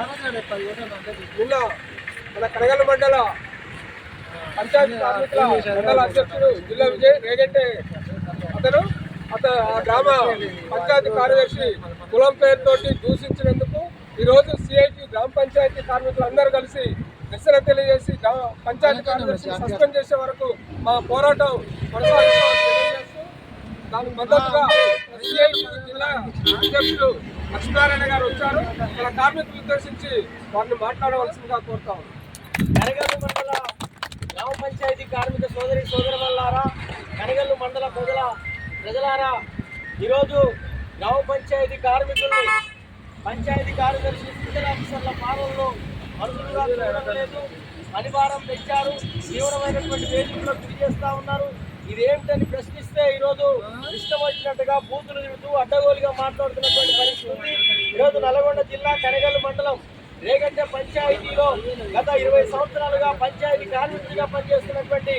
నిన్న మన కడగల మండల పంచాయతీ కార్మికుల మండల అధ్యక్షుడు జిల్లా విజయ్ రేగంటే అతను అత ఆ గ్రామ పంచాయతీ కార్యదర్శి కులం పేరుతోటి దూషించినందుకు ఈరోజు సిఐటి గ్రామ పంచాయతీ కార్మికులు అందరూ కలిసి నిరసన తెలియజేసి పంచాయతీ కార్యదర్శి సస్పెండ్ చేసే వరకు మా పోరాటం కొనసాగిస్తామని తెలియజేస్తూ దానికి మద్దతుగా సిఐటి జిల్లా అధ్యక్షుడు లక్ష్మీనారాయణ గారు వచ్చారు. మన కార్మికులు ఉద్దేశించి వారిని మాట్లాడవలసిందిగా కోరుతాం కనగల్లు మండల గ్రామ పంచాయతీ కార్మిక సోదరి సోదరులారా కనగల్లు మండల ప్రజల ప్రజలారా ఈరోజు గ్రామ పంచాయతీ కార్మికుల్ని పంచాయతీ కార్యదర్శి స్పెషల్ ఆఫీసర్ల పాలనలో మనుషులుగా లేదు. పనిభారం పెంచారు తీవ్రమైనటువంటి వేదికలో గురి చేస్తూ ఉన్నారు. ఇదేమిటని ప్రశ్నిస్తే ఈరోజు ఇష్టం వచ్చినట్టుగా బూతులు తిడుతూ అడ్డగోలుగా మాట్లాడుతున్నటువంటి పరిస్థితి. ఉంది ఈరోజు నల్గొండ జిల్లా కనగల్ మండలం రేగంటే పంచాయతీలో గత ఇరవై సంవత్సరాలుగా పంచాయతీ కార్మికుడిగా పనిచేస్తున్నటువంటి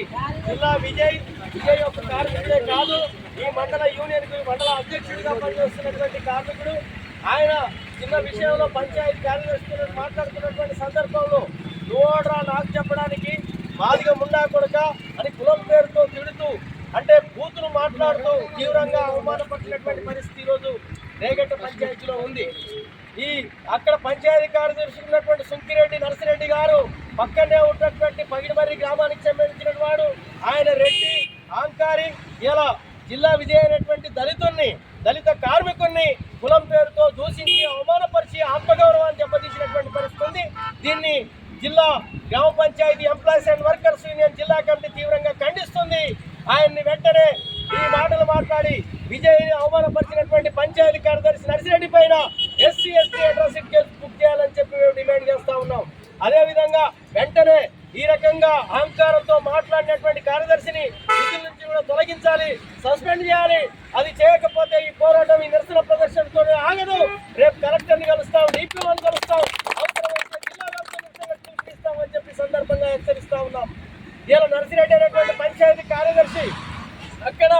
జిల్లా విజయ్ విజయ్ యొక్క కార్మికుడే కాదు ఈ మండల యూనియన్ మండల అధ్యక్షుడిగా పనిచేస్తున్నటువంటి కార్మికుడు. ఆయన చిన్న విషయంలో పంచాయతీ కార్యదర్శులతో మాట్లాడుతున్నటువంటి సందర్భంలో నువ్వోడ్రా నాకు చెప్పడానికి మాదిగ ముండా కొడక అని కులం పేరుతో తిడుతూ అంటే బూతులు మాట్లాడుతూ తీవ్రంగా అవమానపరిచినటువంటి పరిస్థితి ఈరోజు రేగట్ట పంచాయతీలో ఉంది. ఈ అక్కడ పంచాయతీ కార్యదర్శి ఉన్నటువంటి సుంకిరెడ్డి నరసిరెడ్డి గారు పక్కనే ఉన్నటువంటి పగిడిమర్రి గ్రామానికి సంబంధించిన వాడు. ఆయన రెడ్డి ఆంకారి ఇలా జిల్లా విజయ అయినటువంటి దళితుల్ని దళిత కార్మికుల్ని కులం పేరుతో దూషించి అవమానపరిచి ఆత్మగౌరవాన్ని దెబ్బతీసినటువంటి పరిస్థితి ఉంది. దీన్ని జిల్లా గ్రామ panchayat employees and workers union జిల్లా కమిటీ తీవ్రంగా ఖండిస్తుంది. ఆయన్ని వెంటనే ఈ మాటలు మాట్లాడి విజయ్ని అవమానపరిచినటువంటి పంచాయతీ కార్యదర్శి నర్సిరెడ్డి పైన SC ST atrocity case book చేయాలని చెప్పి మేము డిమాండ్ చేస్తా ఉన్నాం. అదేవిధంగా వెంటనే ఈ రకంగా అహంకారంతో మాట్లాడినటువంటి కార్యదర్శిని విధుల నుంచి కూడా తొలగించాలి సస్పెండ్ చేయాలి. అది చేయకపోతే ఈ పోరాటం ఈ నిరసన ప్రదర్శనతో ఆగదు రేపు కలెక్టర్ని కలుస్తాం డిపిఓని కలుస్తాం అవసరమైతే జిల్లా వ్యాప్తంగా పిలుపునిస్తామని చెప్పి సందర్భంగా హెచ్చరిస్తా ఉన్నాం ఇలా నర్సిరెడ్డి అనేటువంటి పంచాయతీ కార్యదర్శి అక్కడ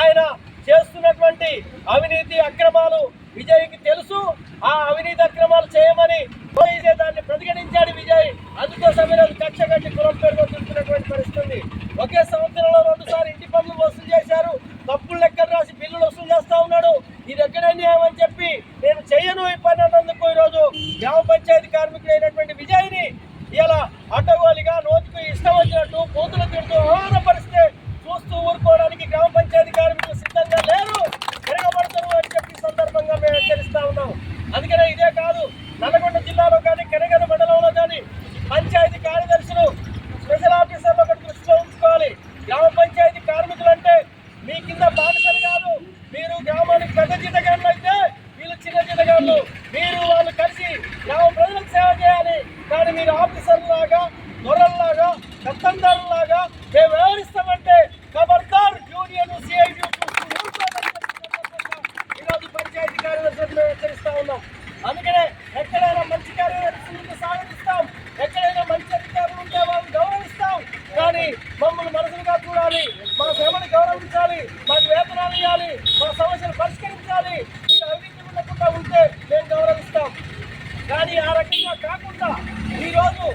ఆయన చేస్తున్నటువంటి అవినీతి అక్రమాలు విజయ్కి తెలుసు. ఆ అవినీతి అక్రమాలు చేయమని దాన్ని ప్రతిఘటించాడు విజయ్. అందుకోసమే రోజు కక్ష కట్టి కులం పేరుతో చూస్తున్నటువంటి పరిస్థితి ఒకే సంవత్సరంలో రెండుసార్లు ఇంటి పనులు వసూలు చేశారు. తప్పులు లెక్కలు రాసి బిల్లులు వసూలు చేస్తా ఉన్నాడు. ఇది ఎక్కడ న్యాయం అని చెప్పి నేను చేయను ఈ పని అన్నందుకు ఈరోజు గ్రామ పంచాయతీ కార్మికుడైనటువంటి విజయ్ని ఇలా అడ్డగోలిగా నోటికి ఇష్టం వచ్చినట్టు కూతురు తిడుతూ అవమానపరిస్తే చూస్తూ ఊరుకోవడానికి గ్రామ పంచాయతీ కార్మికులు సిద్ధంగా లేరు తిరగబడతారు అని చెప్పి ఈ సందర్భంగా మేము హెచ్చరిస్తా ఉన్నాం అందుకనే ఇదే కాదు నల్గొండ జిల్లాలో కానీ కెనగల మండలంలో కానీ పంచాయతీ కార్యదర్శులు స్పెషల్ ఆఫీసర్లు ఒకటి దృష్టిలో ఉంచుకోవాలి గ్రామ పంచాయతీ కార్మికులు అంటే మీ కింద బానిసలు కాదు మీరు గ్రామానికి పెద్ద జీతగాళ్ళు అయితే వీళ్ళు చిన్న జీతగాళ్ళు మీరు వాళ్ళు కలిసి గ్రామ ప్రజలకు సేవ చేయాలి కానీ మీరు ఆఫీసర్లాగా దొరల్లాగా కత్తందారులాగా మేము వ్యవహరిస్తామంటే ఖబర్దార్ యూనియన్ సిఐటి ఈరోజు పంచాయతీ కార్యదర్శులు మేము హెచ్చరిస్తా ఉన్నాం అందుకనే ఎక్కడైనా మంచి కార్యదర్శులకు స్వాగతిస్తాం ఎక్కడైనా మంచి అధికారులు ఉంటే వాళ్ళని గౌరవిస్తాం కానీ మమ్మల్ని మనసులుగా చూడాలి మా శ్రమను మాకు వేతనాలు ఇవ్వాలి మా సమస్యలు పరిష్కరించాలి. మీరు అవినీతి ఉండకుండా ఉంటే మేము గౌరవిస్తాం. కానీ ఆ రకంగా కాకుండా ఈరోజు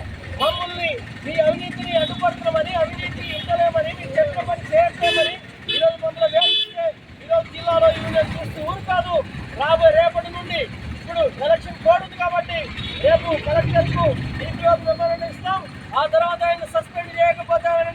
మమ్మల్ని మీ అవినీతిని అడ్డుపడుతున్నామని అవినీతిని ఇవ్వలేమని మీరు చెప్పిన పని చేయట్లేమని ఈరోజు మమ్మల్ని వేస్తుంటే ఈరోజు జిల్లాలో యూనియన్ చూస్తూ ఊరు కాదు రాబోయే రేపటి నుండి ఇప్పుడు ఎలక్షన్ కోడ్ ఉంది కాబట్టి రేపు కలెక్టర్కు డిపిఓ మెమోరాండం ఇస్తాం. ఆ తర్వాత ఆయన సస్పెండ్ చేయకపోతే ఆయన